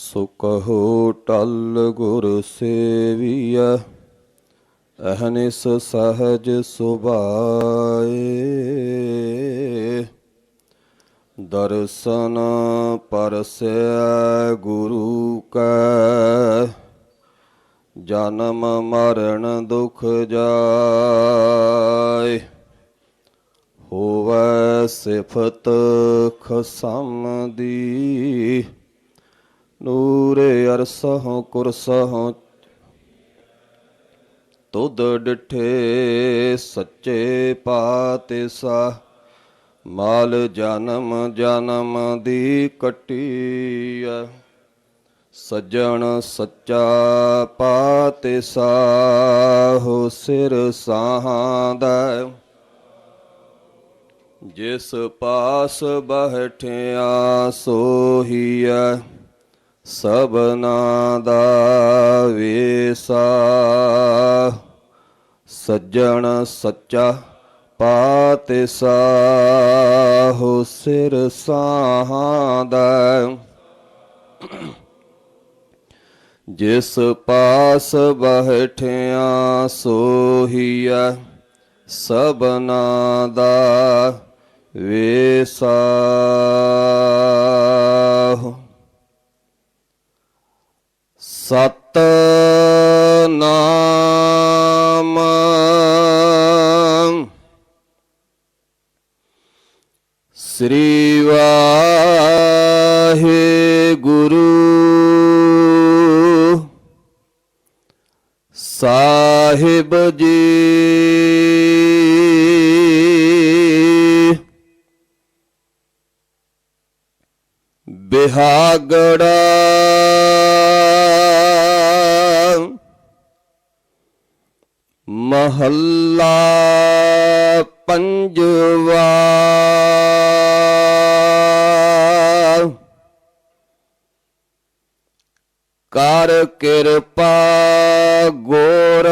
ਸੋ ਕਹੋ ਟਲ ਗੁਰ ਸੇਵੀਐ ਅਹਨਿਸ ਸਹਜ ਸੁਭਾਏ। ਦਰਸ਼ਨ ਪਰਸੈ ਗੁਰੂ ਕੈ, ਜਨਮ ਮਰਨ ਦੁਖ ਜਾਏ। ਹੋਵੈ ਸਿਫਤ ਖਸਮ ਦੀ ਨੂਰੇ ਅਰਸਹੁ ਕੁਰਸਹੁ ਤੁਧ ਡਿਠੇ ਸੱਚੇ ਪਾਤਿਸਾ ਮਾਲ ਜਨਮ ਜਨਮ ਦੀ ਕਟੀਐ। ਸੱਜਣ ਸੱਚਾ ਪਾਤਿਸਾ ਹੋ ਸਿਰ ਸਾਹਾਦਾ ਜਿਸ ਪਾਸ ਬਹਿਠਿਆ ਸੋਹੀਐ। ਸਭਨਾ ਦਾ ਵੇਸਾ। ਸੱਜਣ ਸੱਚਾ ਪਾਤਿਸਾ, ਹੋ ਸਿਰ ਸਾਹਾਦਾ ਜਿਸ ਪਾਸ ਬਹਿਠਿਆ ਸੋਹੀਐ ਸਭਨਾ ਦਾ ਵੇਸਾ। ਸਤ ਨਾਮ। ਸ੍ਰੀ ਵਾਹਿਗੁਰੂ। ਸਾਹਿਬ ਜੀ। ਬਿਹਾਗੜਾ ਮਹੱਲਾ ਪੰਜਵਾ ਕਰ ਕਿਰਪਾ ਗੋਰ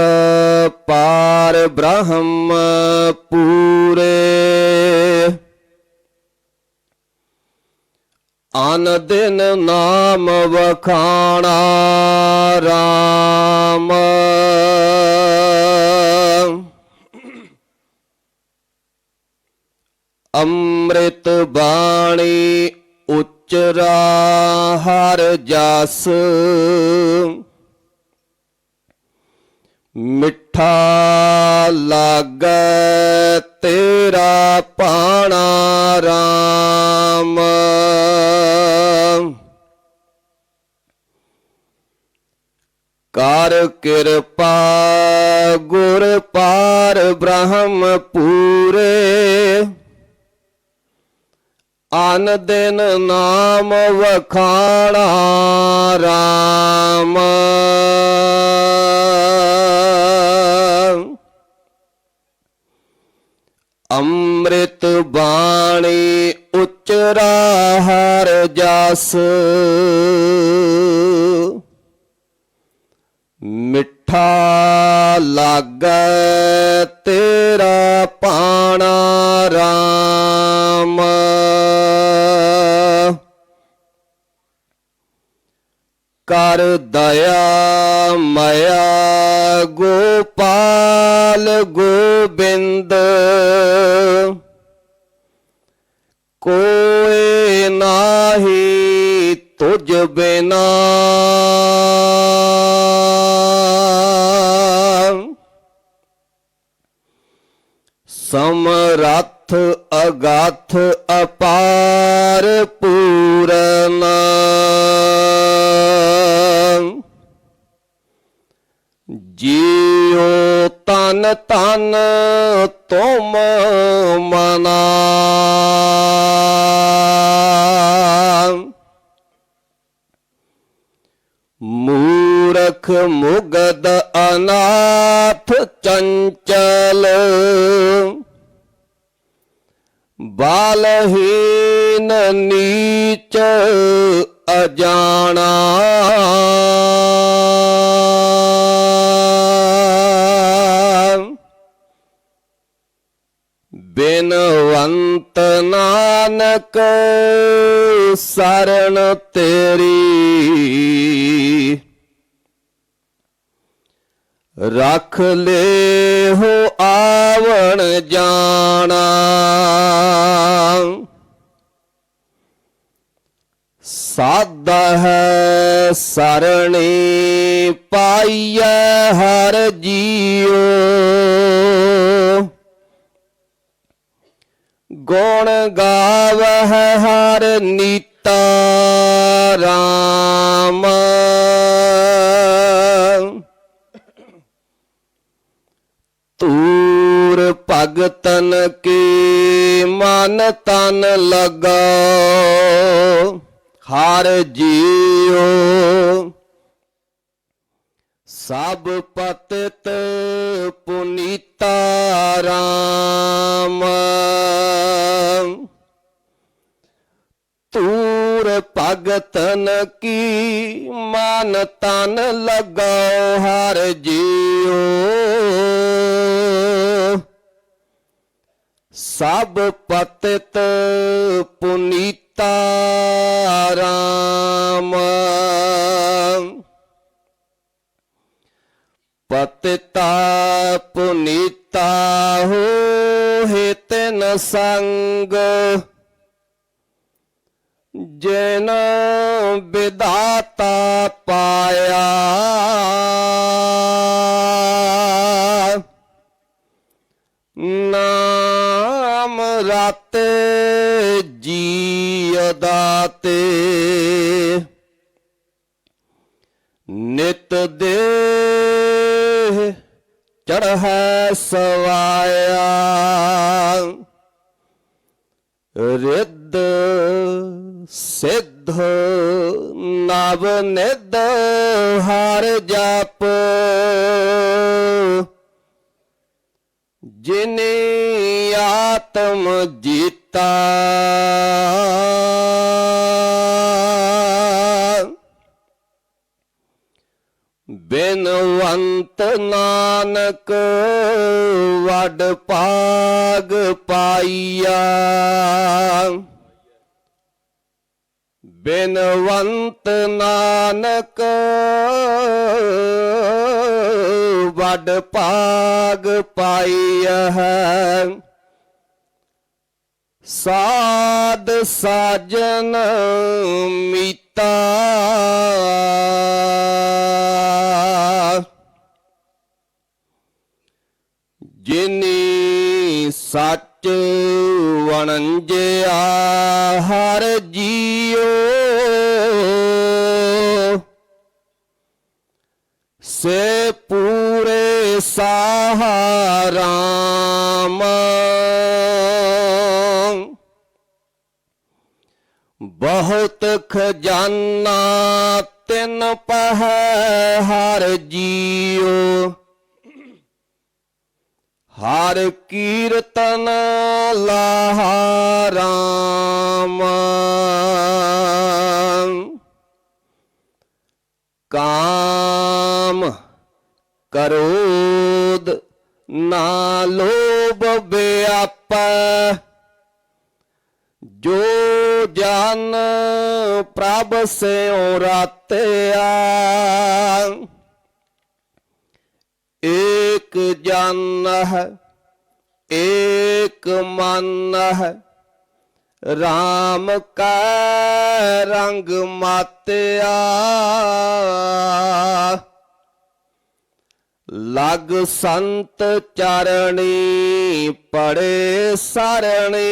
ਪਾਰ ਬ੍ਰਹਮ ਪੂਰੇ ਅਨ ਦਿਨ ਨਾਮ ਵਖਾਣਾ RAM ਅੰਮ੍ਰਿਤ ਬਾਣੀ ਉਚਰਾ ਹਰ ਜਸ। ਮਿੱਠਾ ਲਾਗੈ ਤੇਰਾ ਪਾਣਾ ਰਾਮ। ਕਰ ਕਿਰਪਾ ਗੁਰ ਪਾਰ ਬ੍ਰਹਮ ਪੂਰੇ। ਅਨ ਦਿਨ ਨਾਮ ਵਖਾਣਾ ਰਾਮ। ਅੰਮ੍ਰਿਤ ਬਾਣੀ ਉਚਰਾ ਹਰ ਜਸ। ਮਿੱਠਾ ਲਾਗੈ ਤੇਰਾ ਪਾਣਾ RAM ਕਰ ਦਇਆ ਮਇਆ ਗੋਪਾਲ ਗੋਬਿੰਦ। ਕੋਏ ਨਾਹੀ ਤੁਝ ਬਿਨਾ। ਸਮਰੱਥ ਅਗਾਥ ਅਪਾਰ ਪੂਰਨ। ਜੀਉ ਤਨ ਤਨ ਤੁਮ ਮਨਾ। ਮੂਰਖ ਮੁਗਦ ਅਨਾਥ ਚੰਚਲ। ਬਾਲਹੀਨ ਨੀਚ ਅਜਾਣਾ। ਬਿਨਵੰਤ ਨਾਨਕ ਸਰਣ ਤੇਰੀ। ਰੱਖ ਲੈ ਹੋ ਆਵਣ ਜਾਣਾ। ਸਾਦਾ ਹੈ ਸਰਣੀ ਪਾਈਐ ਹਰ ਜੀਉ। ਗੁਣ ਗਾਵਹਿ ਹਰ ਨੀਤਾ ਰਾਮ। ਤੂਰ ਭਗਤਨ ਕੀ ਮਨ ਤਨ ਲਗਾਓ ਹਰ ਜੀਉ ਸਭ ਪਤਿਤ ਪੁਨੀਤਾ ਰਾਮ। ਤੂਰ ਭਗਤਨ ਕੀ ਮਨ ਤਨ ਲਗਾਓ ਹਰ ਜੀਉ ਸਭ ਪਤਿਤ ਪੁਨੀਤਾ ਰਾਮ। ਪਤਿਤਾ ਪੁਨੀਤਾ ਹੋ ਤਿਨ ਸੰਗ। ਜਿਨ ਵਿਦਾਤਾ ਪਾਇਆ ਨਾਮ ਰਾਤੇ ਜੀ ਦਾਤੇ ਨਿਤ ਦੇ ਚੜ੍ਹੈ ਸਵਾਇਆ। ਰਿੱਧ ਸਿੱਧ ਨਵ ਨਿਧ ਹਰ ਜਪ। ਜਿਨੇ ਆਤਮ ਜੀਤਾ। ਬਿਨਵੰਤ ਨਾਨਕ ਵਡ ਭਾਗ ਪਾਈਆ। ਬਿਨਵੰਤ ਨਾਨਕ ਵਡ ਪਾਗ ਪਾਈਆ ਹੈ। ਸਾਧ ਸਾਜਨ ਮੀਤਾ। ਜਿਨੀ ਸੱਚ ਵਣੰਜਿਆ ਹਰ ਜੀਉ। ਸੇ ਪੂਰੇ ਸਹਾਰਾਮ ਬਹੁਤ ਖਜ਼ਾਨਾ ਤਿਨ ਪਹਿ ਹਰ ਜੀਉ ਹਰ ਕੀਰਤਨ ਲਾਹਾਰਾਮ। ਕਾਮ ਕਰੋਦ ਨਾ ਲੋਭ ਵਿਆਪੈ ਜੋ ਜਨ ਪ੍ਰਭ ਸਿਉ ਰਾਤਿਆ, ਏਕ ਜਨ ਹੈ, ਏਕ ਮਨ ਹੈ RAM ਕਾ ਰੰਗ ਮਾਤਿਆ। ਲਗ ਸੰਤ ਚਰਣੀ, ਪੜੇ ਸਰਣੀ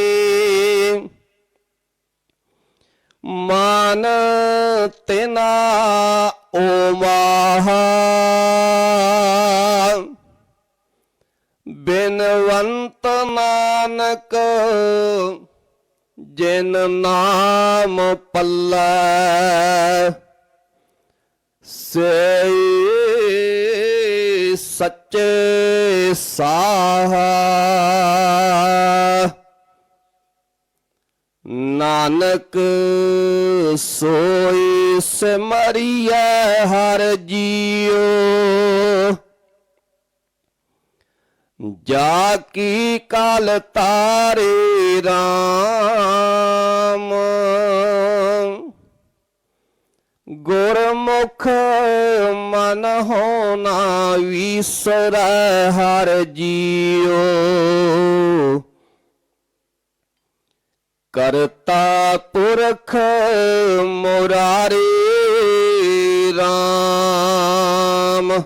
ਮਨ ਤਿਨਾ ਓ ਮਾਹਾ ਬਿਨਵੰਤ ਨਾਨਕ ਜਿਨ ਨਾਮ ਪੱਲੇ ਸੇ ਸੱਚੇ ਸਾਹਾ। ਨਾਨਕ ਸੋਈ ਸਿਮਰਿਐ ਹਰ ਜੀਉ। ਜਾ ਕੀ ਕਾਲ ਤਾਰੇ RAM ਗੁਰਮੁਖ ਮਨ ਹੋਣਾ ਵਿਸਰੈ ਹਰ ਜੀਉ। ਕਰਤਾ ਪੁਰਖ ਮੁਰਾਰੀ ਰਾਮ।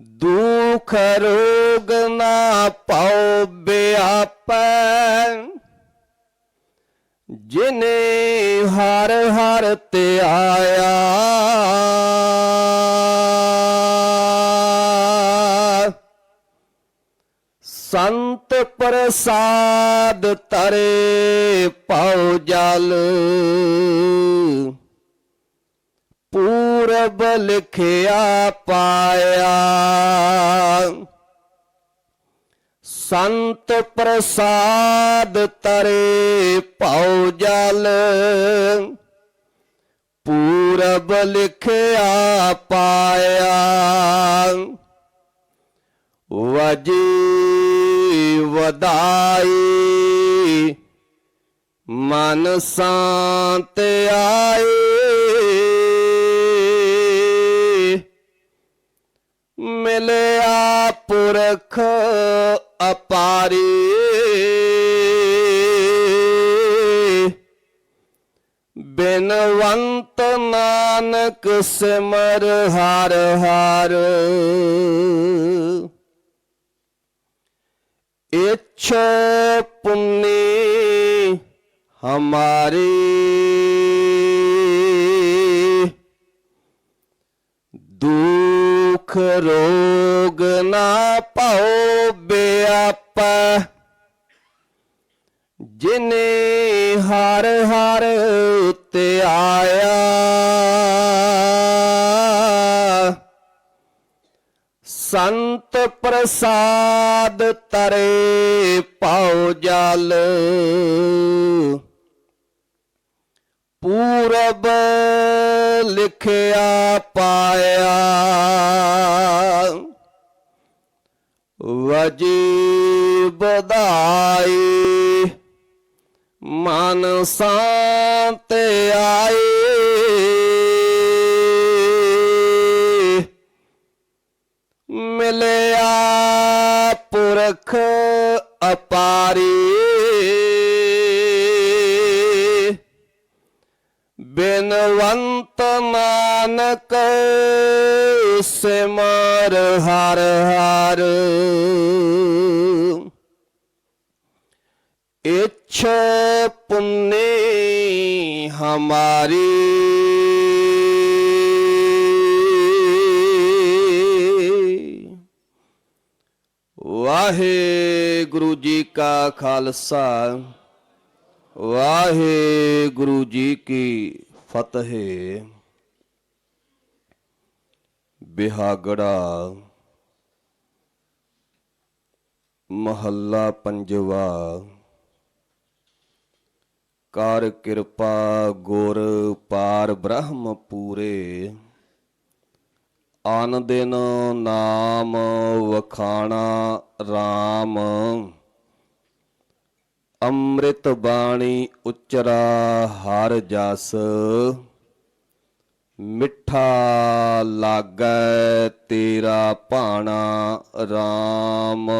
ਦੁਖ ਰੋਗ ਨਾ ਪਾਉ ਬਿਆਪੈ। ਜਿਨੇ ਹਰ ਹਰ ਤੇ ਆਇਆ। ਸੰਤ ਪ੍ਰਸਾਦ ਤਰੇ ਪਉ ਜਲ। ਪੂਰਬ ਲਿਖਿਆ ਪਾਇਆ। ਸੰਤ ਪ੍ਰਸਾਦ ਤਰੇ ਪਉ ਜਲ। ਪੂਰਬ ਲਿਖਿਆ ਪਾਇਆ। ਵਜੀ ਵਦਾਈ ਮਨ ਸ਼ਾਂਤ ਆਏ। ਮਿਲਿਆ ਪੁਰਖ ਅਪਾਰੀ। ਬਿਨਵੰਤ ਨਾਨਕ ਸਿਮਰ ਹਰ ਹਰ। ਇਛ ਪੁੰਨੀ ਹਮਾਰੀ ਦੁਖ ਰੋਗ ਨਾ ਪਾਉ ਬਿਆਪਾ ਜਿਨੇ ਹਰ ਹਰ ਤੇ ਆਇਆ ਸੰਤ ਪ੍ਰਸਾਦ ਤਰੇ ਪਾਉ ਜਲ। ਪੂਰਬ ਲਿਖਿਆ ਪਾਇਆ। ਵਜੀ ਬਧਾਈ ਮਨ ਸ਼ਾਂਤ ਆਈ। ਮਿਲਿਆ ਪੁਰਖ ਅਪਾਰੀ। ਬਿਨਵੰਤ ਮਾਨਕ ਸਿਮਰ ਹਰ ਹਰ। ਇਛ ਪੁੰਨੇ ਹਮਾਰੀ। ਵਾਹਿਗੁਰੂ ਜੀ ਕਾ ਖਾਲਸਾ, ਵਾਹਿਗੁਰੂ ਜੀ ਕੀ ਫਤਿਹ। ਬਿਹਾਗੜਾ ਮਹੱਲਾ ਪੰਜਵਾ, ਕਰ ਕਿਰਪਾ ਗੁਰ ਪਾਰ ਬ੍ਰਹਮ ਪੂਰੇ ਆਨ ਦਿਨ ਨਾਮ ਵਖਾਣਾ RAM ਅੰਮ੍ਰਿਤ ਬਾਣੀ ਉਚਰਾ ਹਰ ਜਸ। ਮਿੱਠਾ ਲਾਗੈ ਤੇਰਾ ਭਾਣਾ RAM